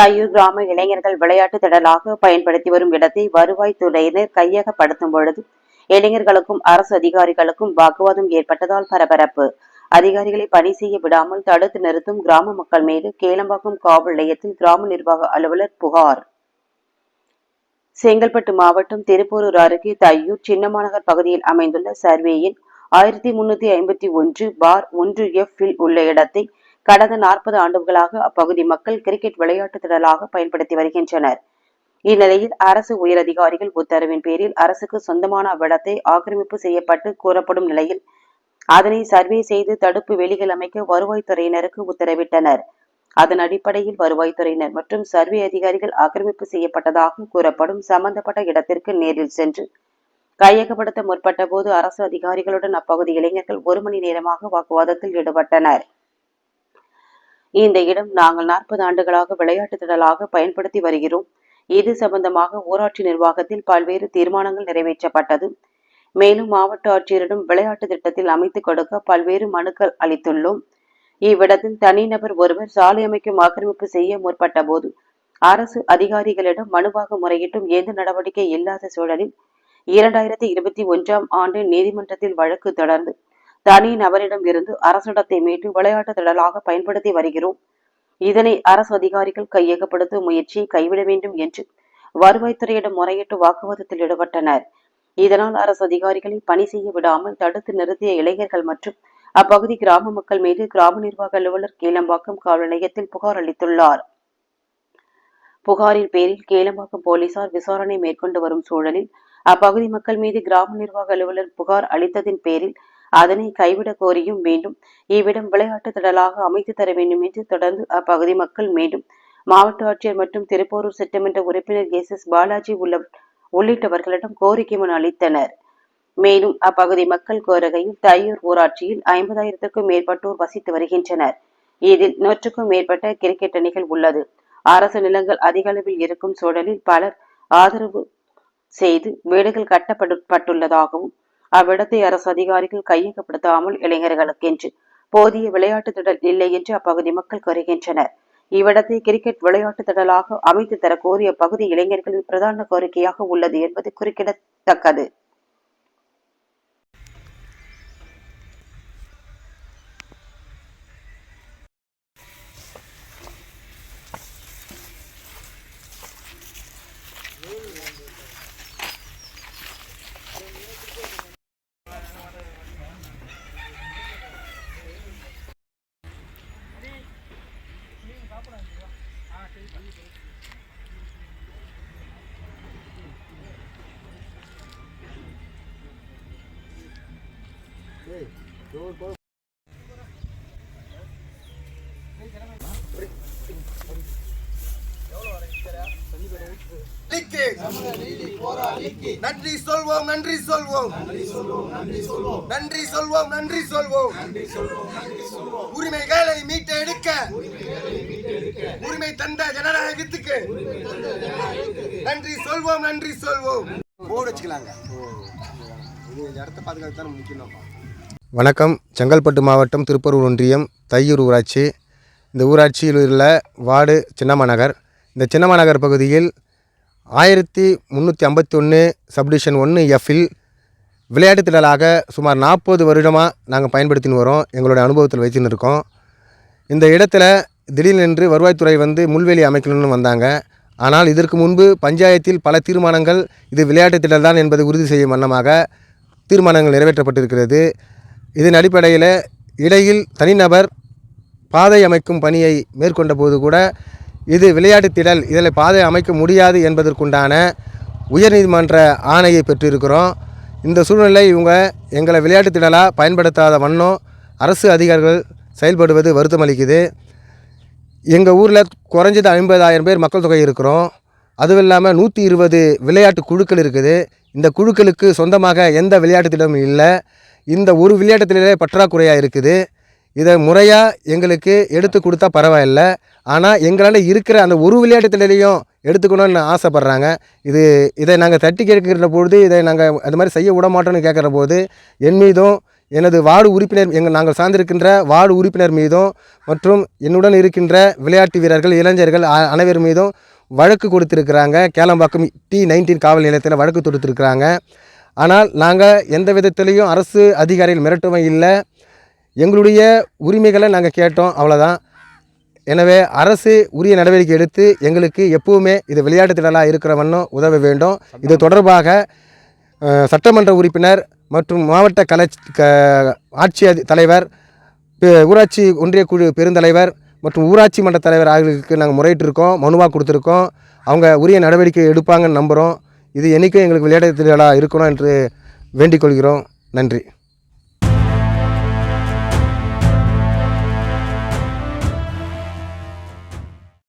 தாயூர் கிராம இளைஞர்கள் விளையாட்டு திடலாக பயன்படுத்தி வரும் இடத்தை வருவாய்த்துறையினர் கையகப்படுத்தும் பொழுது இளைஞர்களுக்கும் அரசு அதிகாரிகளுக்கும் வாக்குவாதம் ஏற்பட்டதால் பரபரப்பு. அதிகாரிகளை பணி செய்ய விடாமல் தடுத்து நிறுத்தும் கிராம மக்கள் மீது கேளம்பாக்கம் காவல் நிலையத்தில் கிராம நிர்வாக அலுவலர் புகார். செங்கல்பட்டு மாவட்டம் திருப்பூரூர் அருகே தையூர் சின்னமாநகர் பகுதியில் அமைந்துள்ள சர்வேயின் ஆயிரத்தி முன்னூத்தி ஐம்பத்தி ஒன்று பார் ஒன்று எஃப் உள்ள இடத்தை கடந்த நாற்பது ஆண்டுகளாக அப்பகுதி மக்கள் கிரிக்கெட் விளையாட்டு திடலாக பயன்படுத்தி வருகின்றனர். இந்நிலையில் அரசு உயரதிகாரிகள் உத்தரவின் பேரில் அரசுக்கு சொந்தமான அவ்விடத்தை ஆக்கிரமிப்பு செய்யப்பட்டு கூறப்படும் நிலையில் அதனை சர்வே செய்து தடுப்பு வேலிகள் அமைக்க வருவாய்த்துறையினருக்கு உத்தரவிட்டனர். அதன் அடிப்படையில் வருவாய்த்துறையினர் மற்றும் சர்வே அதிகாரிகள் ஆக்கிரமிப்பு செய்யப்பட்டதாக கூறப்படும் சம்பந்தப்பட்ட இடத்திற்கு நேரில் சென்று கையகப்படுத்த முற்பட்ட போது அரசு அதிகாரிகளுடன் அப்பகுதி இளைஞர்கள் ஒரு மணி நேரமாக வாக்குவாதத்தில் ஈடுபட்டனர். இந்த இடம் நாங்கள் நாற்பது ஆண்டுகளாக விளையாட்டு திடலாக பயன்படுத்தி வருகிறோம். இது சம்பந்தமாக ஊராட்சி நிர்வாகத்தில் பல்வேறு தீர்மானங்கள் நிறைவேற்றப்பட்டது. மேலும் மாவட்ட ஆட்சியரிடம் விளையாட்டு திட்டத்தில் அமைத்துக் கொடுக்க பல்வேறு மனுக்கள் அளித்துள்ளோம். இவ்விடத்தில் தனிநபர் ஒருவர் சாலை அமைக்கும் ஆக்கிரமிப்பு செய்ய முற்பட்ட போது அரசு அதிகாரிகளிடம் மனுவாக முறையிட்டும் எந்த நடவடிக்கை இல்லாத சூழலில் இரண்டாயிரத்தி இருபத்தி ஒன்றாம் ஆண்டு நீதிமன்றத்தில் வழக்கு தொடர்ந்து தனி நபரிடம் இருந்து அரசிடத்தை மீட்டு விளையாட்டு திடலாக பயன்படுத்தி வருகிறோம். இதனை அரசு அதிகாரிகள் கையகப்படுத்தும் முயற்சியை கைவிட வேண்டும் என்று வருவாய்த்துறையிடம் முறையிட்டு வாக்குவாதத்தில் ஈடுபட்டனர். இதனால் அரசு அதிகாரிகளை பணி செய்ய விடாமல் தடுத்து நிறுத்திய இளைஞர்கள் மற்றும் அப்பகுதி கிராம மக்கள் மீது கிராம நிர்வாக அலுவலர் கீழம்பாக்கம் காவல் நிலையத்தில் புகார் அளித்துள்ளார். புகாரின் பேரில் கேலம்பாக்கம் போலீசார் விசாரணை மேற்கொண்டு வரும் சூழலில் அப்பகுதி மக்கள் மீது கிராம நிர்வாக அலுவலர் புகார் அளித்ததின் பேரில் அதனை கைவிட கோரியும் வேண்டும். இவ்விடம் விளையாட்டு திடலாக அமைத்து தர வேண்டும் என்று தொடர்ந்து அப்பகுதி மக்கள் மீண்டும் மாவட்ட ஆட்சியர் மற்றும் திருப்போரூர் சட்டமன்ற உறுப்பினர் எஸ். எஸ். பாலாஜி உள்ள உள்ளிட்டவர்களிடம் கோரிக்கை மனு அளித்தனர். மேலும் அப்பகுதி மக்கள் கோரகையில் தையூர் ஊராட்சியில் ஐம்பதாயிரத்துக்கும் மேற்பட்டோர் வசித்து வருகின்றனர். இதில் நூற்றுக்கும் மேற்பட்ட கிரிக்கெட் அணிகள் உள்ளது. அரசு நிலங்கள் அதிக அளவில் இருக்கும் சூழலில் பலர் ஆதரவு செய்து வீடுகள் கட்டப்பட்டுள்ளதாகவும் அவ்விடத்தை அரசு அதிகாரிகள் கையகப்படுத்தாமல் இளைஞர்களுக்கென்று போதிய விளையாட்டு திடல் இல்லை என்று அப்பகுதி மக்கள் கூறுகின்றனர். இவ்விடத்தை கிரிக்கெட் விளையாட்டு திடலாக அமைத்து தர கோரிய பகுதி இளைஞர்களின் பிரதான கோரிக்கையாக உள்ளது என்பது குறிப்பிடத்தக்கது. நன்றி சொல்வோம் நன்றி சொல்வோம். நன்றி சொல்வோம் நன்றி சொல்வோம். உரிமைகளை மீட்டெடுக்க உரிமை தந்த ஜனநாயகத்துக்கு. நன்றி சொல்வோம் நன்றி சொல்வோம். போர்டு வச்சுக்கலாங்க. இது இந்த இடத்த பாதுகாத்து தான் முக்கியம் வணக்கம். செங்கல்பட்டு மாவட்டம் திருப்பூர் ஒன்றியம் தையூர் ஊராட்சி. இந்த ஊராட்சியில் உள்ள வார்டு சின்னமாநகர் இந்த சின்னமாநகர் பகுதியில் ஆயிரத்தி முந்நூற்றி ஐம்பத்தி ஒன்று சப்டிஷன் ஒன்று எஃப்பில் விளையாட்டு திடலாக சுமார் நாற்பது வருடமாக நாங்கள் பயன்படுத்தின்னு வரோம். எங்களுடைய அனுபவத்தில் வச்சுன்னு இருக்கோம். இந்த இடத்துல திடீரென்று வருவாய்த்துறை வந்து முள்வேலி அமைக்கணும்னு வந்தாங்க. ஆனால் இதற்கு முன்பு பஞ்சாயத்தில் பல தீர்மானங்கள் இது விளையாட்டு திடல் தான் என்பதை உறுதி செய்யும் வண்ணமாக தீர்மானங்கள் நிறைவேற்றப்பட்டிருக்கிறது. இதன் அடிப்படையில் இடையில் தனிநபர் பாதை அமைக்கும் பணியை மேற்கொண்ட போது கூட இது விளையாட்டு திடல் இதில் பாதை அமைக்க முடியாது என்பதற்குண்டான உயர்நீதிமன்ற ஆணையை பெற்றிருக்கிறோம். இந்த சூழ்நிலை இவங்க எங்களை விளையாட்டு திடலாக பயன்படுத்தாத வண்ணம் அரசு அதிகாரிகள் செயல்படுவது வருத்தம் அளிக்குது எங்கள் ஊரில் குறைஞ்சது ஐம்பதாயிரம் பேர் மக்கள் தொகை இருக்கிறோம். அதுவும் இல்லாமல் நூற்றி இருபது விளையாட்டு குழுக்கள் இருக்குது. இந்த குழுக்களுக்கு சொந்தமாக எந்த விளையாட்டு திட்டமும் இல்லை. இந்த ஒரு விளையாட்டுத்திலே பற்றாக்குறையாக இருக்குது. இதை முறையாக எங்களுக்கு எடுத்து கொடுத்தா பரவாயில்ல. ஆனால் எங்களால் இருக்கிற அந்த ஒரு விளையாட்டுத்திலேயும் எடுத்துக்கணும்னு ஆசைப்பட்றாங்க. இது இதை நாங்கள் தட்டி கேட்கிற பொழுது இதை நாங்கள் அது மாதிரி செய்ய விட மாட்டோம்னு கேட்குற போது என் மீதும் எனது வார்டு உறுப்பினர் எங்கள் நாங்கள் சார்ந்திருக்கின்ற வார்டு உறுப்பினர் மீதும் மற்றும் என்னுடன் இருக்கின்ற விளையாட்டு வீரர்கள் இளைஞர்கள் அனைவர் மீதும் வழக்கு கொடுத்துருக்குறாங்க. கேளம்பாக்கம் டி நைன்டீன் காவல் நிலையத்தில் வழக்கு தொடுத்துருக்குறாங்க. ஆனால் நாங்கள் எந்த விதத்திலையும் அரசு அதிகாரிகள் மிரட்டவும் இல்லை. எங்களுடைய உரிமைகளை நாங்கள் கேட்டோம் அவ்வளோதான் எனவே அரசு உரிய நடவடிக்கை எடுத்து எங்களுக்கு எப்பவுமே இது விளையாட்டு திடலாக இருக்கிற வண்ணம் உதவ வேண்டும். இது தொடர்பாக சட்டமன்ற உறுப்பினர் மற்றும் மாவட்ட கலை க ஆட்சி அதி தலைவர் பெ- ஊராட்சி ஒன்றிய குழு பெருந்தலைவர் மற்றும் ஊராட்சி மன்ற தலைவர் ஆகியோருக்கு நாங்கள் முறையிட்டிருக்கோம் மனுவாக கொடுத்துருக்கோம். அவங்க உரிய நடவடிக்கை எடுப்பாங்கன்னு நம்புகிறோம் இது என்றைக்கும் எங்களுக்கு விளையாட்டு திருவிழா இருக்கணும் என்று வேண்டிக் கொள்கிறோம். நன்றி.